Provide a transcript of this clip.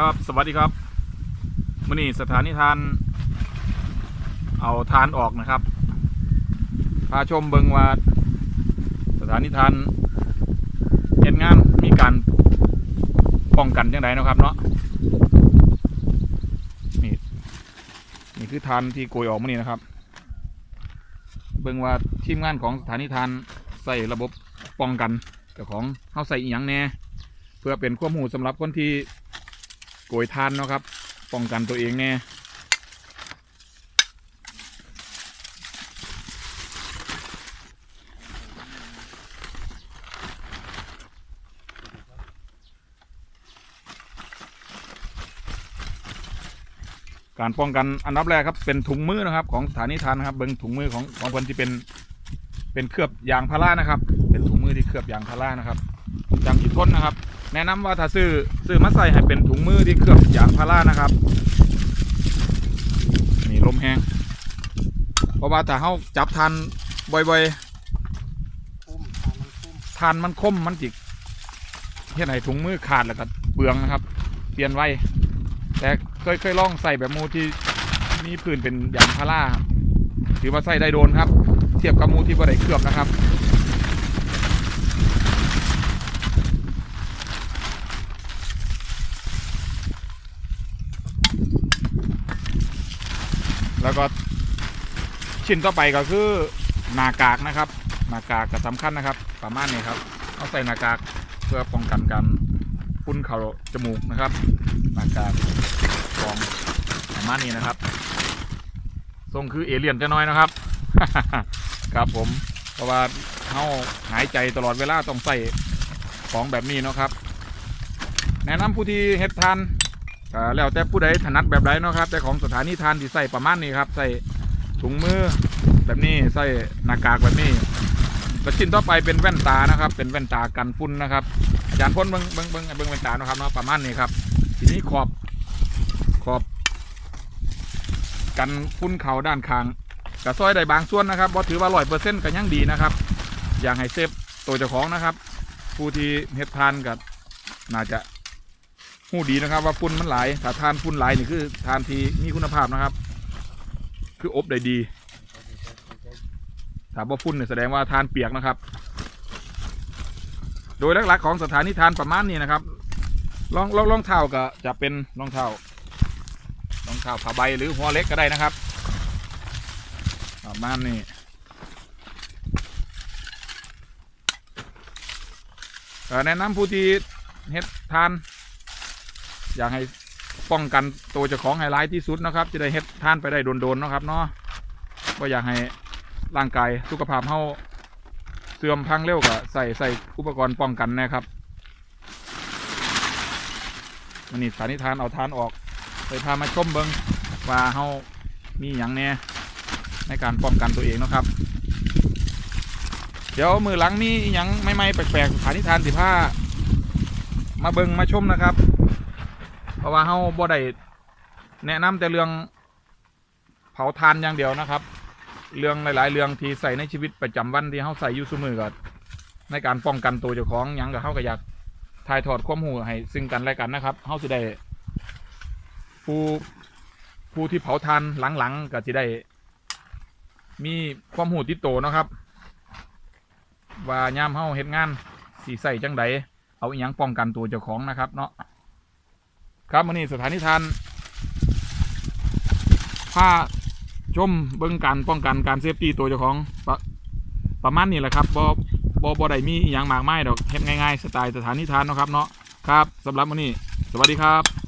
ครับสวัสดีครับมื่อนี้สถานีทาน เอาทานออกนะครับ พาชมเบิงว่าสถานีทานเห็นงานมีการป้องกันยังไงนะครับเนาะนี่นี่คือทานที่โกยออกมื่อนี้นะครับ เบิงว่าทีมงานของสถานีทานใส่ระบบป้องกันเจ้าของเขาใส่อีหยังแน่เพื่อเป็นข้อมูลสำหรับคนที่ กยทานเนาะครับ ป้องกันตัวเองแน่การป้องกันอันดับแรกครับเป็นถุงมือนะครับ ของสถานีทานนะครับ เบิ้งถุงมือของของคนที่เป็นเป็นเคลือบยางพารานะครับ เป็นถุงมือที่เคลือบยางพารานะครับยางขีดทนนะครับ แนะนำว่าถ้าซื้อซื้อมาใส่ให้เป็นถุงมือที่เคลือบยางพารานะครับนี่ลมแห้งเพราะว่าถ้าเขาจับทานบ่อยคุ้มทานมันค้มๆทานมันคมมันจิกเฮ็ดให้ถุงมือขาดแล้วก็เปลืองนะครับ เปลี่ยนไว้แต่เคยเคยลองใส่แบบมูที่มีพื้นเป็นยางพาราถือว่าใส่ได้โดนครับ เทียบกับมูที่บ่ได้เคลือบนะครับ แล้วก็ชิ้นต่อไปก็คือหน้ากากนะครับหน้ากากก็สำคัญนะครับ ประมาณนี้ครับเอาใส่หน้ากากเพื่อป้องกันการฟุ้นเข่าจมูกนะครับหน้ากากของประมาณนี้นะครับทรงคือเอเลี่ยนจะน้อยนะครับ ครับผมเพราะว่าเขาหายใจตลอดเวลาต้องใส่ของแบบนี้เนาะครับ แนะนำผู้ที่เฮ็ดทาน แล้วแต่ผู้ใดถนัดแบบใดเนาะครับ แต่ของสถานีทานที่ใส่ประมาณนี้ครับ ใส่ถุงมือแบบนี้ใส่หน้ากากแบบนี้แล้วชิ้นต่อไปเป็นแว่นตานะครับ เป็นแว่นตากันฝุ่นนะครับอาจารย์พ่นเบิ้งเบิ้งเบิ้งเบิ้งแว่นตาเนาะครับเนาะประมาณนี้ครับ ทีนี้ขอบขอบ กันฝุ่นเข่าด้านข้างกระซอยได้บางส่วนนะครับบ่ถือว่าร้อยเปอร์เซ็นต์ก็ยังดีนะครับ อยากให้เซฟตัวเจ้าของนะครับ ผู้ที่เฮ็ดทานกับน่าจะ หูดีนะครับ ว่าฝุ่นมันหลายถ้าทานฝุ่นหลายนี่คือทานทีมีคุณภาพนะครับ คืออบได้ดีถ้าบ่ฝุ่นเนี่ยแสดงว่าทานเปียกนะครับ โดยหลักๆของสถานที่ทานประมาณนี้นะครับรองรองรองเท้าก็จะเป็นรองเท้ารองเท้าผ้าใบหรือหัวเล็กก็ได้นะครับประมาณนี้แนะนำผู้ที่เฮ็ดทาน อยากให้ป้องกันตัวเจ้าของไฮไลท์ที่สุดนะครับ จะได้เฮ็ดท่านไปได้โดนๆนะครับเนาะก็อยากให้ร่างกายสุขภาพเฮาเสื่อมพังเร็วก็ใส่ใส่อุปกรณ์ป้องกันนะครับวันนี้สถานิทานเอาทานออกไปพามาชมเบิงว่าเฮามีอย่างแน่ในการป้องกันตัวเองนะครับ เดี๋ยวมือหลังมีอย่างไม่ไม่แปลกๆสถานิทานสิผ้ามาเบิงมาชมนะครับ ราะว่าเฮาบ่ได้แนะนำแต่เรื่องเผาทานอย่างเดียวนะครับ เรื่องหลาย ๆ เรื่องที่ใส่ในชีวิตประจำวันที่เฮาใส่อยู่ซุมือก็ในการป้องกันตัวเจ้าของยังกับเฮาก็อยากถ่ายทอดความรู้ให้ซึ่งกันและกันนะครับเฮาสิได้ผู้ผู้ที่เผาทานหลังๆก็สิได้ มีความรู้ติดโตนะครับ ว่ายามเฮาเฮ็ดงานสิใส่จังใดเอาอีหยังป้องกันตัวเจ้าของนะครับเนาะ ครับวันนี้สถานีทานผ้าชมเบื้องการป้องกันการเซฟตี้ตัวเจ้าของปรประมาณนี้แหละครับบอบอบอได้มีอย่างมากไมายดอกเฮ็ดง่ายๆสไตล์สถานีทานเนาะครับเนาะครับสำหรับวันนี้สวัสดีครับ